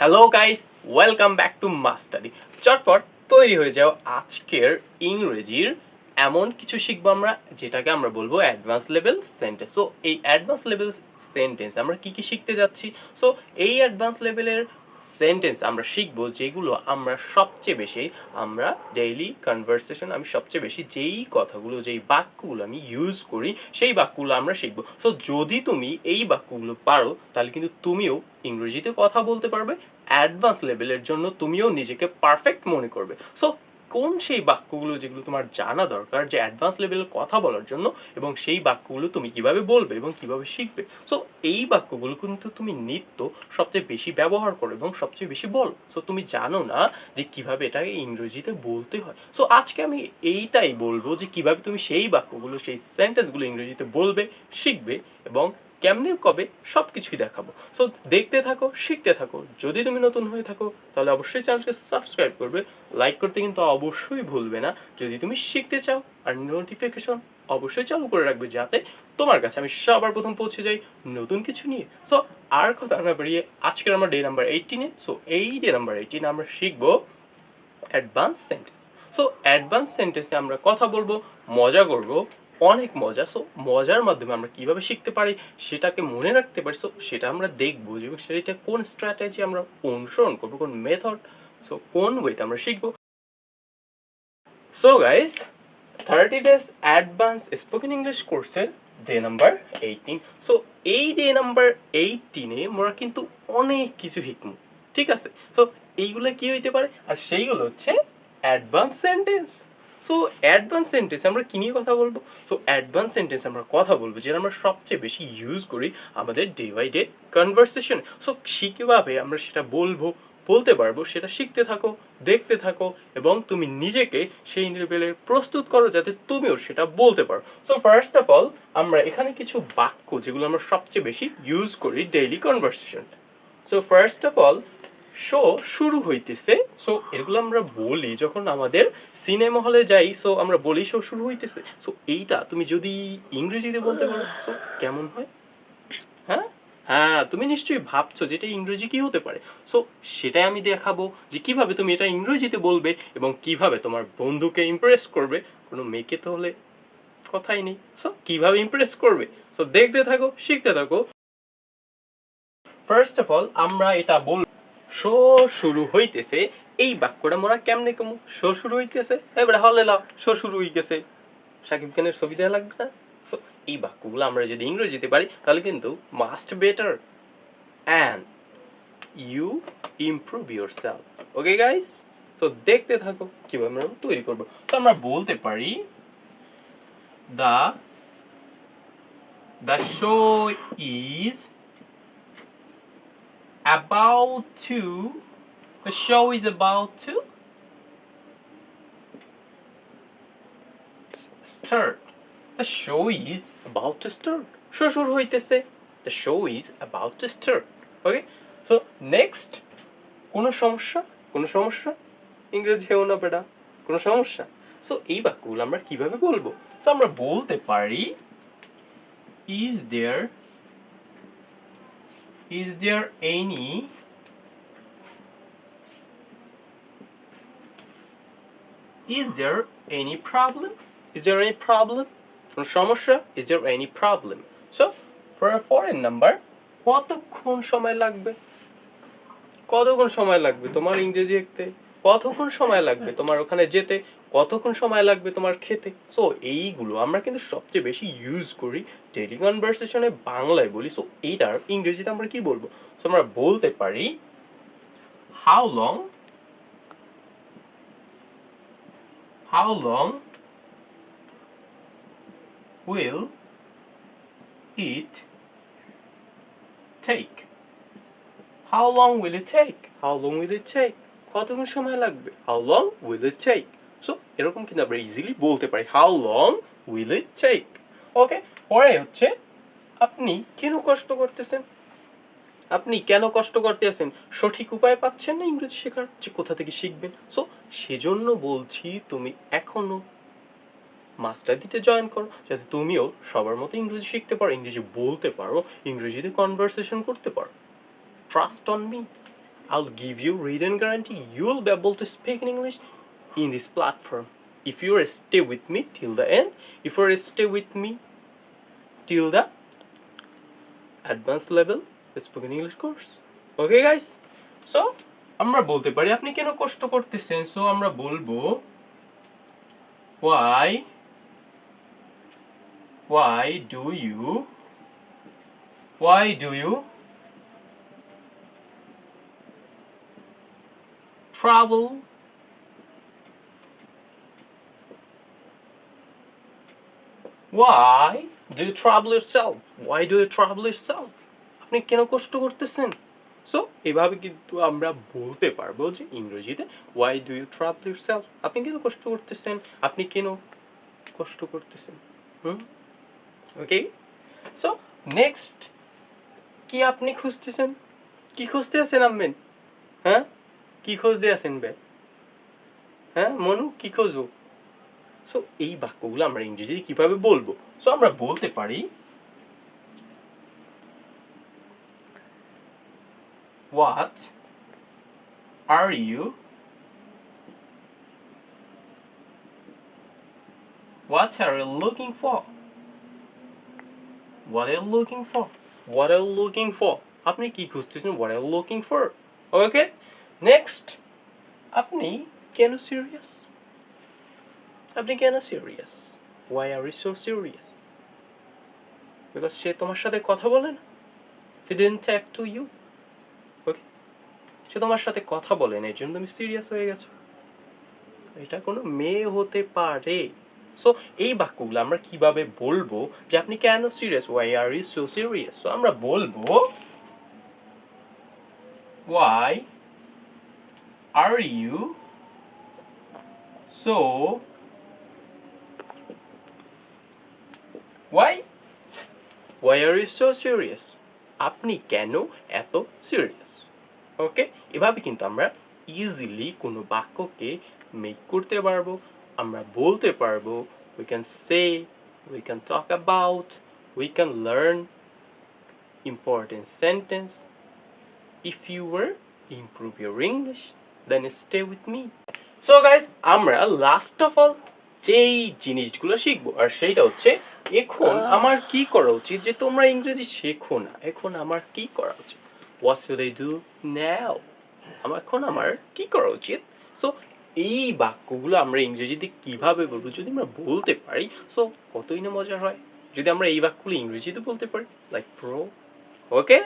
Hello guys welcome back to mastery চটপট তৈরি হয়ে যাও আজকের ইংরেজির এমন কিছু শিখব আমরা, যেটাকে আমরা বলব অ্যাডভান্স লেভেল সেন্টেন্স সো এই অ্যাডভান্স লেভেল সেন্টেন্স আমরা কি কি শিখতে যাচ্ছি? সো এই অ্যাডভান্স লেভেলের সেন্টেন্স আমরা শিখব যেগুলো আমরা সবচেয়ে বেশি আমরা ডেইলি কনভারসেশন আমি সবচেয়ে বেশি যেই কথাগুলো, যেই বাক্যগুলো আমি ইউজ করি, সেই বাক্যগুলো আমরা শিখব। সো যদি তুমি এই বাক্যগুলো পারো, তাহলে কিন্তু তুমিও ইংরেজিতে কথা বলতে পারবে অ্যাডভান্স লেভেলের জন্য তুমিও নিজেকে পারফেক্ট মনে করবে। সো কোন সেই বাক্যগুলো যেগুলো তোমার জানা দরকার, যে অ্যাডভান্স লেভেলের কথা বলার জন্য, এবং সেই বাক্যগুলো তুমি কীভাবে বলবে এবং কীভাবে শিখবে? সো এই বাক্যগুলো কিন্তু তুমি নিত্য সবচেয়ে বেশি ব্যবহার করো এবং সবচেয়ে বেশি বলো। সো তুমি জানো না যে কীভাবে এটাকে ইংরেজিতে বলতে হয়। সো আজকে আমি এইটাই বলব যে কীভাবে তুমি সেই বাক্যগুলো, সেই সেন্টেন্সগুলো ইংরেজিতে বলবে, শিখবে এবং কেমনে, কবে সব কিছুই দেখাবো। সো দেখতে থাকো, শিখতে থাকো। যদি তুমি নতুন হয়ে থাকো, তাহলে অবশ্যই চ্যানেলকে সাবস্ক্রাইব করবে। লাইক করতে কিন্তু অবশ্যই ভুলবে না। যদি তুমি শিখতে চাও, আর নোটিফিকেশন অবশ্যই চালু করে রাখবে, যাতে তোমার কাছে আমি সবার প্রথম পৌঁছে যাই নতুন কিছু নিয়ে। সো আর কথা না বাড়িয়ে, আজকের আমরা ডে নাম্বার এইটিনে সো এই ডে নাম্বার এইটিনে আমরা শিখব অ্যাডভান্স সেন্টেন্স সো অ্যাডভান্স সেন্টেন্সে আমরা কথা বলব, মজা করব অনেক মজা সো মজার মাধ্যমে আমরা কীভাবে শিখতে পারি সেটাকে মনে রাখতে পারি সো সেটা আমরা দেখব যে সেটা কোন স্ট্র্যাটেজি আমরা অনুসরণ করব, কোন মেথড সো কোন ওয়েতে আমরা শিখব। So guys thirty days advance spoken English কোর্সের ডে নাম্বার এইটিন সো এই ডে নাম্বার এইটিনে আমরা কিন্তু অনেক কিছু শিখব, ঠিক আছে? সো এইগুলো কি হইতে পারে? আর সেইগুলো হচ্ছে advance sentence so advance sentence আমরা কি নিয়ে কথা বলব? সো অ্যাডভান্স সেন্টেন্স আমরা কথা বলব, যেটা আমরা সবচেয়ে বেশি ইউজ করি আমাদের day by day conversation so কীভাবে আমরা সেটা বলব, বলতে পারব, সেটা শিখতে থাকো, দেখতে থাকো, এবং তুমি নিজেকে সেই লেভেলে প্রস্তুত করো যাতে তুমিও সেটা বলতে পারো। সো ফার্স্ট অফ অল আমরা এখানে কিছু বাক্য যেগুলো আমরা সবচেয়ে বেশি ইউজ করি daily conversation so first of all show শুরু হইতেছে। সো এগুলো আমরা বলি যখন আমাদের সিনেমা হলে যাই সো আমরা বলি শো শুরু হইতেছে। সো এইটা তুমি যদি ইংরেজিতে বলতে পারো সো কেমন হয়? হ্যাঁ? হ্যাঁ তুমি নিশ্চয়ই ভাবছ যে এটা ইংরেজি কি হতে পারে। সো সেটাই আমি দেখাবো যে কীভাবে তুমি এটা ইংরেজিতে বলবে এবং কীভাবে তোমার বন্ধুকে ইমপ্রেস করবে। কোনো মেয়েকে তো হলে কথাই নেই। সো কীভাবে ইমপ্রেস করবে? সো দেখতে থাকো, শিখতে থাকো। ফার্স্ট অফ অল আমরা এটা বল শো শুরু হইতেছে। এই বাক্যটা মোরা কেমনে কমু? শো শুরু হইতেছে। এবারে হলে লাও, শো শুরু হয়ে গেছে সাকিব খানের ছবি দেওয়া লাগবে না? এই বাক্যগুলো আমরা যদি ইংরেজিতে পারি, তাহলে কিন্তু must better and you improve your yourself okay তো দেখতে থাকো কীভাবে আমরা তৈরি করব। তো আমরা বলতে পারি the the show is about to the show is about to start the show is about to start show শুরু হইতেছে the show is about to start okay so next কোন সমস্যা কোন সমস্যা ইংরেজি হেও না বেটা কোন সমস্যা সো এই বাক্যগুলো আমরা কীভাবে বলব সো আমরা বলতে পারি is there is there any is there any problem is there any problem কোন সমস্যা is there any problem so for a foreign number কতক্ষণ সময় লাগবে কতক্ষণ সময় লাগবে তোমার ইংরেজি শিখতে কতক্ষণ সময় লাগবে তোমার ওখানে যেতে কতক্ষণ সময় লাগবে তোমার খেতে? সো এইগুলো আমরা কিন্তু সবচেয়ে বেশি ইউজ করি ডেলি কনভারসেশনে বাংলায় বলি। সো এইটার ইংরেজিতে আমরা কি বলব? সো আমরা বলতে পারি how long how long will it take? How long will it take? How long will it take? কতক্ষণ সময় লাগবে? How long will it take? So এরকম কিন্তু আমরা ইজিলি বলতে পারি how long will it take okay পরে হচ্ছে, আপনি কেন কষ্ট করতেছেন? আপনি কেন কষ্ট করতেছেন সঠিক উপায় পাচ্ছেন না ইংরেজি শেখার? যে কোথা থেকে শিখবেন? সো সেজন্য বলছি তুমি এখনও মাস্টার দিতে জয়েন করো, যাতে তুমিও সবার মতো ইংরেজি শিখতে পারো, ইংরেজি বলতে পারো, ইংরেজিতে কনভারসেশন করতে পারো। Trust on me I'll give you written guarantee you'll be able to speak in English in this platform. If you are stay with me till the end, if you are stay with me till the advanced level spoken English course. Okay guys? So আমরা বলতে পারি আপনি কেন কষ্ট করতেছেন so আমরা বলবো why why do you why do you travel why do you travel yourself? Why do you travel yourself? আপনি কেন কষ্ট করতেছেন? সো এভাবে কিন্তু আমরা বলতে পারব যে ইংরেজিতে why do you travel yourself আপনি কেন কষ্ট করতেছেন? আপনি কেন কষ্ট করতেছেন? হুম? ওকে সো নেক্সট কি আপনি খুঁজতেছেন? কি খুঁজতে আছেন আমেন হ্যাঁ? কি খুঁজতে আছেন বে? হ্যাঁ মনু, কি খোঁজো সো এই বাক্যগুলো আমরা ইংরেজিতে কিভাবে বলবো সো আমরা বলতে পারি What are you? What are you looking for? What are you looking for? What are you looking for? আপনি কি খুঁজতেছেন What are you looking for? Okay? Next. আপনি কেন সিরিয়াস আপনি কেন serious are you so serious? Because সে তোমার সাথে কথা বলে না? He didn't talk to you. সে তোমার সাথে কথা বলে না এই জন্য তুমি সিরিয়াস হয়ে গেছো। এটা কোনো মেয়ে হতে পারে। সো এই বাক্যগুলো আমরা কীভাবে বলব যে আপনি কেন serious why are you so serious so আমরা বলব why are you so why why are you so serious আপনি কেন এত সিরিয়াস ওকে এভাবে কিন্তু আমরা ইজিলি কোনো বাক্যকে মেক করতে পারব, আমরা বলতে পারব we can say we can talk about we can learn important sentence if you were improve your English then stay with me so guys আমরা লাস্ট অফ অল যেই জিনিসগুলো শিখব। আর সেইটা হচ্ছে এখন আমার কি করা উচিত যে তোমরা ইংরেজি শেখো না এখন আমার কি করা উচিত? What should I do now? আমার এখন আমার কি করা উচিত? সো এই বাক্যগুলো আমরা ইংরেজিতে কীভাবে বলব যদি আমরা বলতে পারি সো কতই না মজার হয়। যদি আমরা এই বাক্যগুলো ইংরেজিতে বলতে পারি লাইক প্রো ওকে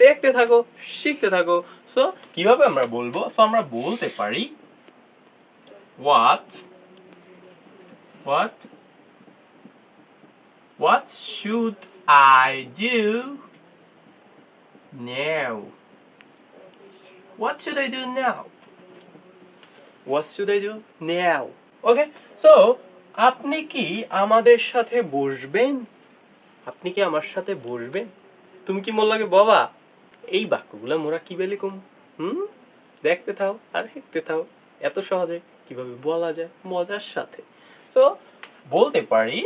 দেখতে থাকো শিখতে থাকো। সো কীভাবে আমরা বলব? সো আমরা বলতে পারি what what? What should I do now. What should I do now? What should I do now? Okay, so আপনি কি আমাদের সাথে বসবেন? আপনি কি আমার সাথে বসবেন? তুমি কি মোর লাগে বাবা? এই বাক্যগুলো মোরা কি বেলে কম হুম? দেখতে থাও আর শিখতে থাও। এত সহজে কীভাবে বলা যায়? মজার সাথে। সো বলতে পারি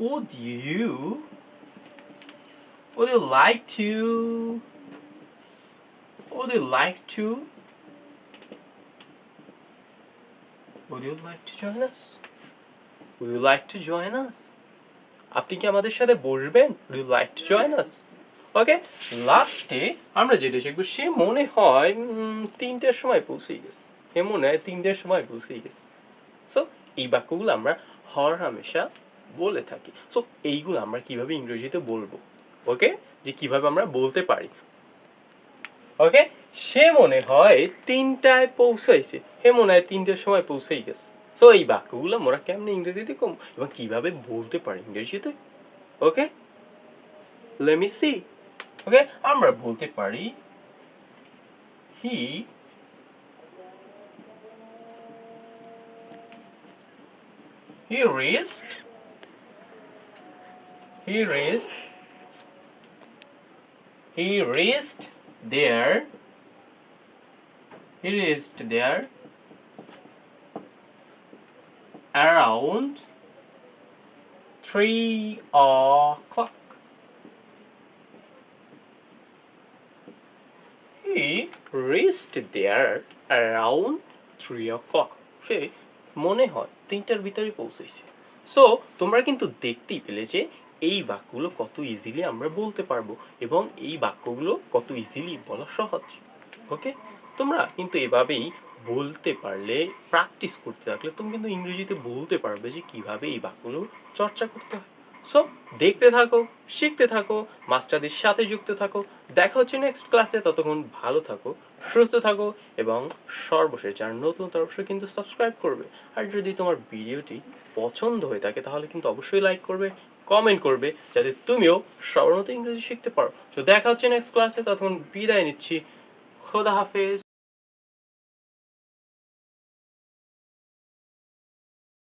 would you Would you like to? Would you like to? Would you like to join us? Would you like to join us? আপনি কি আমাদের সাথে বসবেন Would you like to join us? ওকে লাস্টে আমরা যেটা শিখব সে মনে হয় তিনটের সময় পৌঁছে গেছে সে মনে হয়, তিনটের সময় পৌঁছে গেছে। সো এই বাক্যগুলো আমরা হর হামেশা বলে থাকি। সো এইগুলো আমরা কীভাবে ইংরেজিতে বলব? ওকে যে কীভাবে আমরা বলতে পারি। ওকে সে মনে হয় তিনটায় পৌঁছাইছে। সে মনে হয় তিনটার সময় পৌঁছেই গেছে। সো এই বাক্যগুলো আমরা কেমনে ইংরেজিতে কম? এবং কীভাবে বলতে পারি ইংরেজিতে? ওকে লেমি সি ওকে আমরা বলতে পারি হি he raised he raised he raised there he raised there around three o'clock wrist there around three o'clock সে মনে হয় তিনটার ভিতরে পৌঁছেছে। সো তোমরা কিন্তু দেখতেই পেলে যে এই বাক্যগুলো কত ইজিলি আমরা বলতে পারব এবং এই বাক্যগুলো কত ইজিলি বলা সহজ। ওকে তোমরা কিন্তু এভাবেই বলতে পারলে প্র্যাকটিস করতে থাকলে তুমি কিন্তু ইংরেজিতে বলতে পারবে যে কীভাবে এই বাক্যগুলো চর্চা করতে হয়। সো দেখতে থাকো, শিখতে থাকো, মাস্টারদের সাথে যুক্ত থাকো, দেখা হচ্ছে নেক্সট ক্লাসে ততক্ষণ ভালো থাকো সুস্থ থাকো এবং সর্বশেষ যারা নতুন তারা অবশ্যই কিন্তু সাবস্ক্রাইব করবে। আর যদি তোমার ভিডিওটি পছন্দ হয়ে থাকে, তাহলে কিন্তু অবশ্যই লাইক করবে কমেন্ট করবে, যাতে তুমিও সবার মতো ইংরেজি শিখতে পারো। তো দেখা হচ্ছে নেক্সট ক্লাসে তখন বিদায় নিচ্ছি। খোদা হাফেজ।